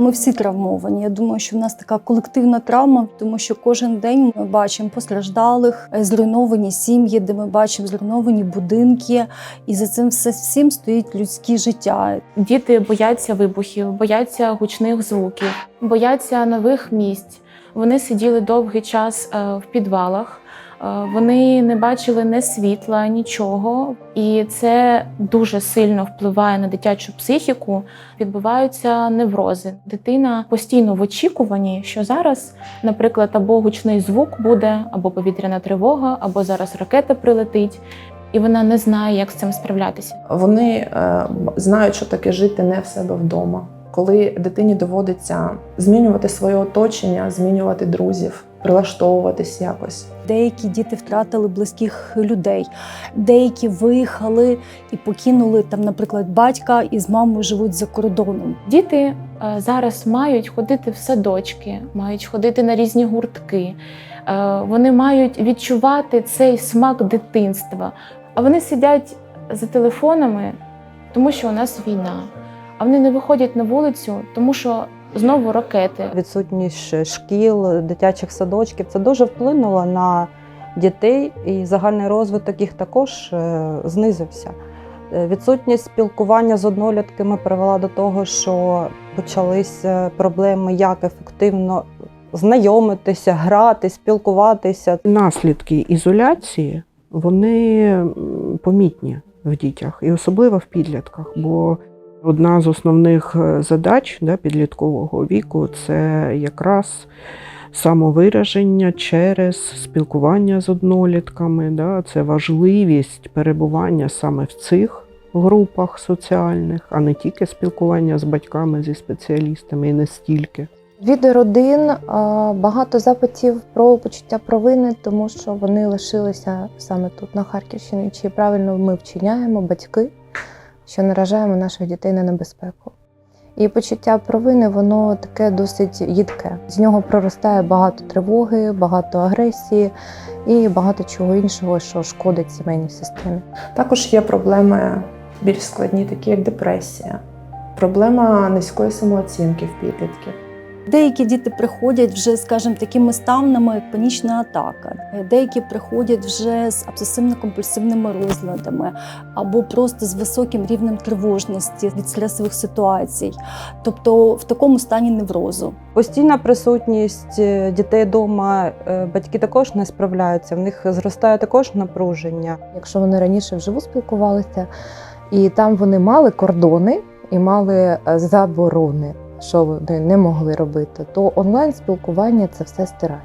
Ми всі травмовані. Я думаю, що в нас така колективна травма, тому що кожен день ми бачимо постраждалих, е, зруйновані сім'ї, де ми бачимо зруйновані будинки, і за цим все всім стоїть людське життя. Діти бояться вибухів, бояться гучних звуків, бояться нових місць. Вони сиділи довгий час е, в підвалах. Е, Вони не бачили ні світла, нічого, і це дуже сильно впливає на дитячу психіку. Відбуваються неврози. Дитина постійно в очікуванні, що зараз, наприклад, або гучний звук буде, або повітряна тривога, або зараз ракета прилетить, і вона не знає, як з цим справлятися. Вони е, знають, що таке жити не в себе вдома. Коли дитині доводиться змінювати своє оточення, змінювати друзів, прилаштовуватись якось. Деякі діти втратили близьких людей, деякі виїхали і покинули там, наприклад, батька і з мамою живуть за кордоном. Діти е, зараз мають ходити в садочки, мають ходити на різні гуртки. Е, Вони мають відчувати цей смак дитинства. А вони сидять за телефонами, тому що у нас війна. А вони не виходять на вулицю, тому що знову ракети. Відсутність шкіл, дитячих садочків це дуже вплинуло на дітей, і загальний розвиток їх також е, знизився. Е, Відсутність спілкування з однолітками привела до того, що почалися проблеми, як ефективно знайомитися, грати, спілкуватися. наслідки ізоляції вони помітні в дітях, і особливо в підлітках. Бо одна з основних е, задач да, підліткового віку це якраз самовираження через спілкування з однолітками. Да, це важливість перебування саме в цих групах соціальних, а не тільки спілкування з батьками, зі спеціалістами і не стільки. Від родин багато запитів про почуття провини, тому що вони лишилися саме тут, на Харківщині. Чи правильно ми вчиняємо батьки, що наражаємо наших дітей на небезпеку. І почуття провини, воно таке досить їдке. З нього проростає багато тривоги, багато агресії і багато чого іншого, що шкодить сімейній системі. Також є проблеми більш складні, такі як депресія, проблема низької самооцінки в підлітків. Деякі діти приходять вже, скажімо, такими станами, як панічна атака. Деякі приходять вже з обсесивно-компульсивними розладами або просто з високим рівнем тривожності від стресових ситуацій, тобто в такому стані неврозу. Постійна присутність е, дітей вдома, батьки також не справляються, в них зростає також напруження. Якщо вони раніше вживу спілкувалися, і там вони мали кордони і мали е, заборони, що вони не могли робити, то онлайн спілкування це все стирає.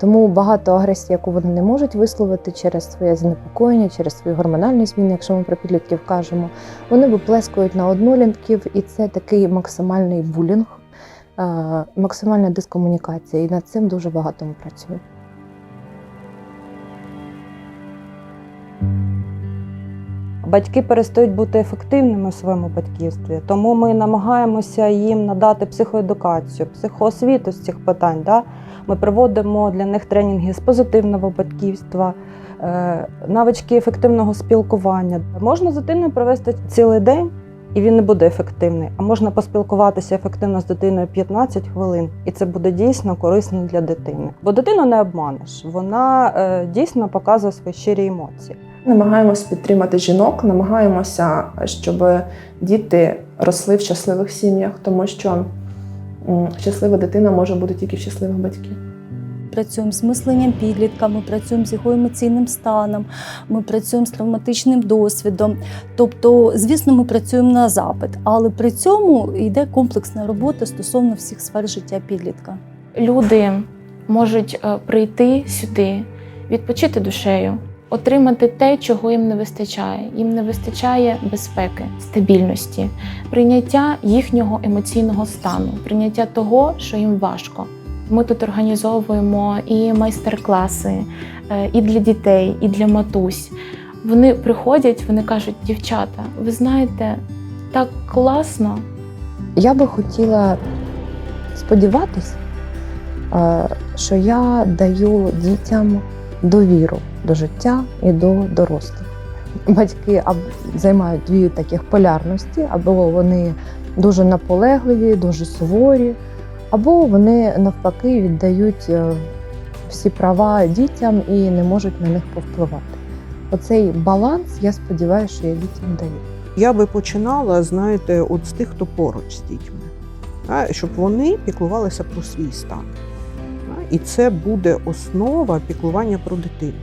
Тому багато агресії, яку вони не можуть висловити через своє занепокоєння, через свої гормональні зміни, якщо ми про підлітків кажемо, вони виплескують на однолітків, і це такий максимальний булінг, е, максимальна дискомунікація. І над цим дуже багато ми працюємо. Батьки перестають бути ефективними у своєму батьківстві, тому ми намагаємося їм надати психоедукацію, психоосвіту з цих питань. Да? Ми проводимо для них тренінги з позитивного батьківства, е, навички ефективного спілкування. Можна з дитиною провести цілий день, і він не буде ефективний. А можна поспілкуватися ефективно з дитиною 15 хвилин, і це буде дійсно корисно для дитини. Бо дитину не обманеш, вона е, дійсно показує свої щирі емоції. Намагаємось підтримати жінок, намагаємося, щоб діти росли в щасливих сім'ях, тому що щаслива дитина може бути тільки в щасливих батьків. Працюємо з мисленням підлітка, ми працюємо з його емоційним станом, ми працюємо з травматичним досвідом. Тобто, звісно, ми працюємо на запит, але при цьому йде комплексна робота стосовно всіх сфер життя підлітка. Люди можуть е, прийти сюди, відпочити душею, отримати те, чого їм не вистачає. Їм не вистачає безпеки, стабільності, прийняття їхнього емоційного стану, прийняття того, що їм важко. Ми тут організовуємо і майстер-класи е, і для дітей, і для матусь. Вони приходять, вони кажуть, дівчата, ви знаєте, так класно, Я би хотіла сподіватись, е, що я даю дітям довіру до життя і до дорослих. Батьки займають дві таких полярності, або вони дуже наполегливі, дуже суворі, або вони навпаки віддають е, всі права дітям і не можуть на них повпливати. Оцей баланс, я сподіваюся, що я дітям даю. Я би починала, знаєте, от з тих, хто поруч з дітьми, щоб вони піклувалися про свій стан. І це буде основа піклування про дитину.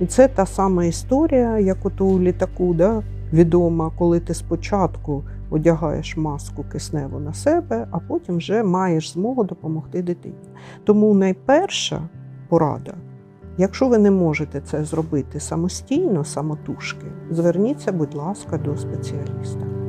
І це та сама історія, як от у літаку, да, відома, коли ти спочатку одягаєш маску кисневу на себе, а потім вже маєш змогу допомогти дитині. Тому найперша порада Якщо ви не можете це зробити самостійно, самотужки, зверніться, будь ласка, до спеціаліста.